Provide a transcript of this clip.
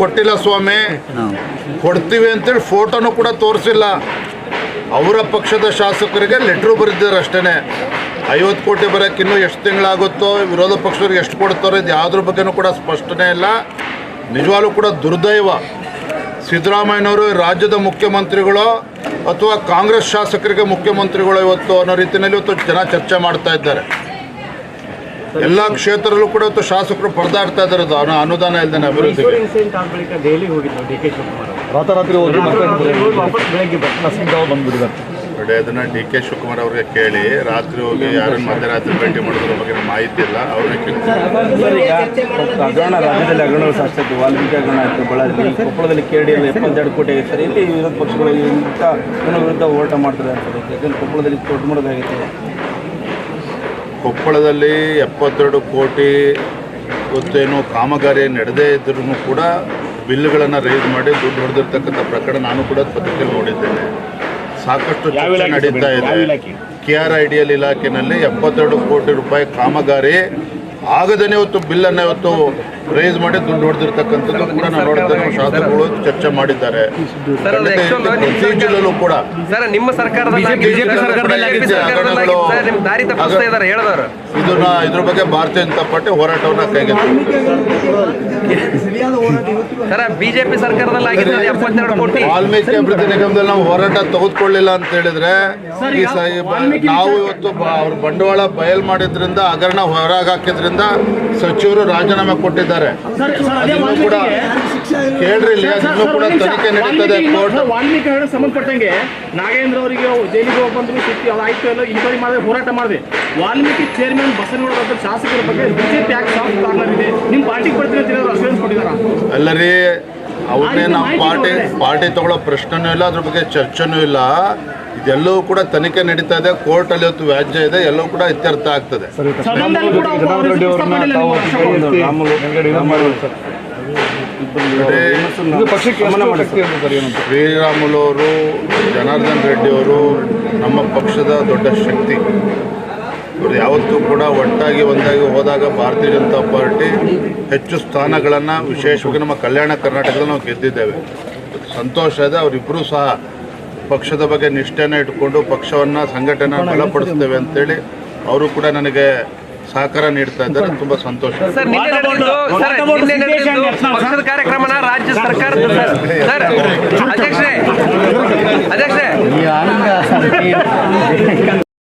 ಕೊಟ್ಟಿಲ್ಲ ಸ್ವಾಮಿ. ಕೊಡ್ತೀವಿ ಅಂತೇಳಿ ಫೋಟೋನು ಕೂಡ ತೋರಿಸಿಲ್ಲ. ಅವರ ಪಕ್ಷದ ಶಾಸಕರಿಗೆ ಲೆಟ್ರು ಬರೆದಿದ್ದಾರೆ ಅಷ್ಟೇ ಐವತ್ತು ಕೋಟಿ ಬರೋಕ್ಕೆ ಇನ್ನೂ ಎಷ್ಟು ತಿಂಗಳಾಗುತ್ತೋ, ವಿರೋಧ ಪಕ್ಷದವ್ರಿಗೆ ಎಷ್ಟು ಕೊಡ್ತಾರೋ ಇದು ಯಾವುದ್ರ ಬಗ್ಗೆನೂ ಕೂಡ ಸ್ಪಷ್ಟನೆ ಇಲ್ಲ. ನಿಜವಾಗ್ಲೂ ಕೂಡ ದುರ್ದೈವ. ಸಿದ್ದರಾಮಯ್ಯನವರು ರಾಜ್ಯದ ಮುಖ್ಯಮಂತ್ರಿಗಳು ಅಥವಾ ಕಾಂಗ್ರೆಸ್ ಶಾಸಕರಿಗೆ ಮುಖ್ಯಮಂತ್ರಿಗಳು ಇವತ್ತು ಅನ್ನೋ ರೀತಿಯಲ್ಲಿ ಇವತ್ತು ಜನ ಚರ್ಚೆ ಮಾಡ್ತಾ ಇದ್ದಾರೆ. ಎಲ್ಲ ಕ್ಷೇತ್ರದಲ್ಲೂ ಕೂಡ ಇವತ್ತು ಶಾಸಕರು ಪರದಾಡ್ತಾ ಇದ್ದಾರೆ. ಅದು ಅನುದಾನ ಇಲ್ಲದೆ ಅಭಿವೃದ್ಧಿ ಅಭಿವೃದ್ಧಿಗೆ ದೆಹಲಿಗೆ ಹೋಗಿದ್ದು ಡಿ ಕೆ ಶಿವಕುಮಾರ್ ರಾತ್ರಾತ್ರಿ ಹೋಗಿ ಮತ್ತೆ ರಾತ್ರಿ ಹೋಗಿ ವಾಪಸ್ ಬೆಳಗ್ಗೆ ಬರ್ತಾರೆ ನರಸಿಂಹರಾವ್ ಬಂದ್ಬಿಟ್ಟಿದ್ದಾರೆ. ನೋಡಿ ಅದನ್ನ ಡಿ ಕೆ ಶಿವಕುಮಾರ್ ಅವ್ರಿಗೆ ಕೇಳಿ ರಾತ್ರಿ ಹೋಗಿ ಯಾರನ್ನ ಮಧ್ಯರಾತ್ರಿ ಭೇಟಿ ಮಾಡೋದ್ರ ಬಗ್ಗೆ ಮಾಹಿತಿ ಇಲ್ಲ. ಅವ್ರಿಗೆ ಕೇಳಿ. ಸರ್ ಈಗ ಹಗರಣ ರಾಜ್ಯದಲ್ಲಿ ಹಗರಣ ಸಾಕ್ಷಾತ್ ವಾಲ್ಮೀಕಿ ಹಗರಣ ಆಯಿತು ಬಳ್ಳಾರಿ ಕೊಪ್ಪಳದಲ್ಲಿ ಕೇಡಿಯಲ್ಲಿ ಎಪ್ಪತ್ತೆರಡು ಕೋಟಿ ಆಗಿದೆ. ಸರ್ ಇಲ್ಲಿ ವಿರೋಧ ಪಕ್ಷಗಳು ಇಂಥ ವಿರುದ್ಧ ಹೋರಾಟ ಮಾಡ್ತಾರೆ ಅಂತ ಯಾಕಂದ್ರೆ ಕೊಪ್ಪಳದಲ್ಲಿ ದೊಡ್ಡ ಮಟ್ಟದಾಗಿತ್ತು. ಕೊಪ್ಪಳದಲ್ಲಿ ಎಪ್ಪತ್ತೆರಡು ಕೋಟಿ ಇವತ್ತೇನು ಕಾಮಗಾರಿ ನಡೆದೇ ಇದ್ರೂ ಕೂಡ ಬಿಲ್ಲುಗಳನ್ನು ರೈಸ್ ಮಾಡಿ ದುಡ್ಡು ಹೊಡೆದಿರ್ತಕ್ಕಂಥ ಪ್ರಕರಣ ನಾನು ಕೂಡ ಪತ್ರಿಕೆಯಲ್ಲಿ ನೋಡಿದ್ದೇನೆ. ಸಾಕಷ್ಟು ಚರ್ಚೆ ನಡೀತಾ ಇದೆ. K R I D L ಇಲಾಖೆನಲ್ಲಿ ಎಪ್ಪತ್ತೆರಡು ಕೋಟಿ ರೂಪಾಯಿ ಕಾಮಗಾರಿ ಆಗದೇನೆ ಇವತ್ತು ಬಿಲ್ಲನ್ನು ಇವತ್ತು ರೇಸ್ ಮಾಡಿ ದುಡ್ಡು ಹೊಡೆದಿರ್ತಕ್ಕಂಥದ್ದು ಕೂಡ ನಾವು ನೋಡಿದ್ದೇವೆ ನಮ್ಮ ಶಾಸಕರು ಚರ್ಚೆ ಮಾಡಿದ್ದಾರೆ. ಜಿಲ್ಲೆಯಲ್ಲೂ ಕೂಡ ಸರ್ ನಿಮ್ಮ ಇದನ್ನ ಇದ್ರ ಬಗ್ಗೆ ಭಾರತೀಯ ಜನತಾ ಪಾರ್ಟಿ ಹೋರಾಟವನ್ನ ಕೈಗೆತ್ತಿದೆ. ಸರ್ ಬಿಜೆಪಿ ಸರ್ಕಾರದಲ್ಲಿ ಆಗಿದ್ದು ಎಪ್ಪತ್ತೆರಡು ಕೋಟಿ. ವಾಲ್ಮೀಕಿ ಅಭಿವೃದ್ಧಿ ನಿಗಮದಲ್ಲಿ ನಾವು ಹೋರಾಟ ತೆಗೆದುಕೊಳ್ಳಿಲ್ಲ ಅಂತ ಹೇಳಿದ್ರೆ ಈ ಸ- ನಾವು ಇವತ್ತು ಅವ್ರ ಬಂಡವಾಳ ಬಯಲ್ ಮಾಡಿದ್ರಿಂದ ಹಗರಣ ಹೊರಗೆ ಹಾಕಿದ್ರಿಂದ ಸಚಿವರು ರಾಜೀನಾಮೆ ಕೊಟ್ಟಿದ್ದಾರೆ. ಅದನ್ನು ಕೂಡ ಕೇಳ್ರಿ ಅದನ್ನು ಕೂಡ ತನಿಖೆ ನಡೀತದೆ ಕೋರ್ಟ್. ವಾಲ್ಮೀಕಿ ಸಂಬಂಧಪಟ್ಟಂಗೆ ನಾಗೇಂದ್ರ ಅವರಿಗೆ ಜೈಲಿಗೆ ಹೋಗಿ ಬಂದ್ರು ಸಿಕ್ಕಿ ಆಯ್ತು ಎಲ್ಲ ಈ ಬಾರಿ ಮಾಡಿದ್ರೆ ಹೋರಾಟ ಮಾಡಿದೆ. ವಾಲ್ಮೀಕಿ ಚೇರ್ಮನ್ ಬಸವನಗೌಡ ಶಾಸಕರ ಬಗ್ಗೆ ಬಿಜೆಪಿ ಯಾಕೆ ಸಾಫ್ಟ್ ಕಾರ್ನರ್ ಇದೆ ನಿಮ್ಮ ಪಾರ್ಟಿಗೆ ಬರ್ತೀನಿ ಅಂತ ಏನಾದ್ರು ಅಶ್ಯೂರೆನ್ಸ್ ಕೊಟ್ಟಿದ್ದಾರಾ ಅಲ್ಲರಿ ಅವ್ರನ್ನೇ ನಾವು ಪಾರ್ಟಿ ಪಾರ್ಟಿ ತಗೊಳ್ಳೋ ಪ್ರಶ್ನೆನೂ ಇಲ್ಲ ಅದ್ರ ಬಗ್ಗೆ ಚರ್ಚೆನೂ ಇಲ್ಲ. ಇದೆಲ್ಲವೂ ಕೂಡ ತನಿಖೆ ನಡೀತಾ ಇದೆ ಕೋರ್ಟಲ್ಲಿ ಇವತ್ತು ವ್ಯಾಜ್ಯ ಇದೆ ಎಲ್ಲವೂ ಕೂಡ ಇತ್ಯರ್ಥ ಆಗ್ತದೆ. ಶ್ರೀರಾಮುಲು ಅವರು ಜನಾರ್ದನ್ ರೆಡ್ಡಿ ಅವರು ನಮ್ಮ ಪಕ್ಷದ ದೊಡ್ಡ ಶಕ್ತಿ. ಇವರು ಯಾವತ್ತೂ ಕೂಡ ಒಟ್ಟಾಗಿ ಒಂದಾಗಿ ಹೋದಾಗ ಭಾರತೀಯ ಜನತಾ ಪಾರ್ಟಿ ಹೆಚ್ಚು ಸ್ಥಾನಗಳನ್ನು ವಿಶೇಷವಾಗಿ ನಮ್ಮ ಕಲ್ಯಾಣ ಕರ್ನಾಟಕದಲ್ಲಿ ನಾವು ಗೆದ್ದಿದ್ದೇವೆ. ಸಂತೋಷ ಇದೆ ಅವರಿಬ್ಬರೂ ಸಹ ಪಕ್ಷದ ಬಗ್ಗೆ ನಿಷ್ಠೆನ ಇಟ್ಕೊಂಡು ಪಕ್ಷವನ್ನು ಸಂಘಟನೆ ಬಲಪಡಿಸ್ತೇವೆ ಅಂತೇಳಿ ಅವರು ಕೂಡ ನನಗೆ ಸಹಕಾರ ನೀಡ್ತಾ ಇದ್ದಾರೆ ತುಂಬ ಸಂತೋಷ. ಸರ್ ಸರ್ ನಿನ್ನೆ ಪಕ್ಷದ ಕಾರ್ಯಕ್ರಮನ ರಾಜ್ಯ ಸರ್ಕಾರ ಸರ್ ಸರ್ ಅಧ್ಯಕ್ಷರೇ. ಅಧ್ಯಕ್ಷರೇ.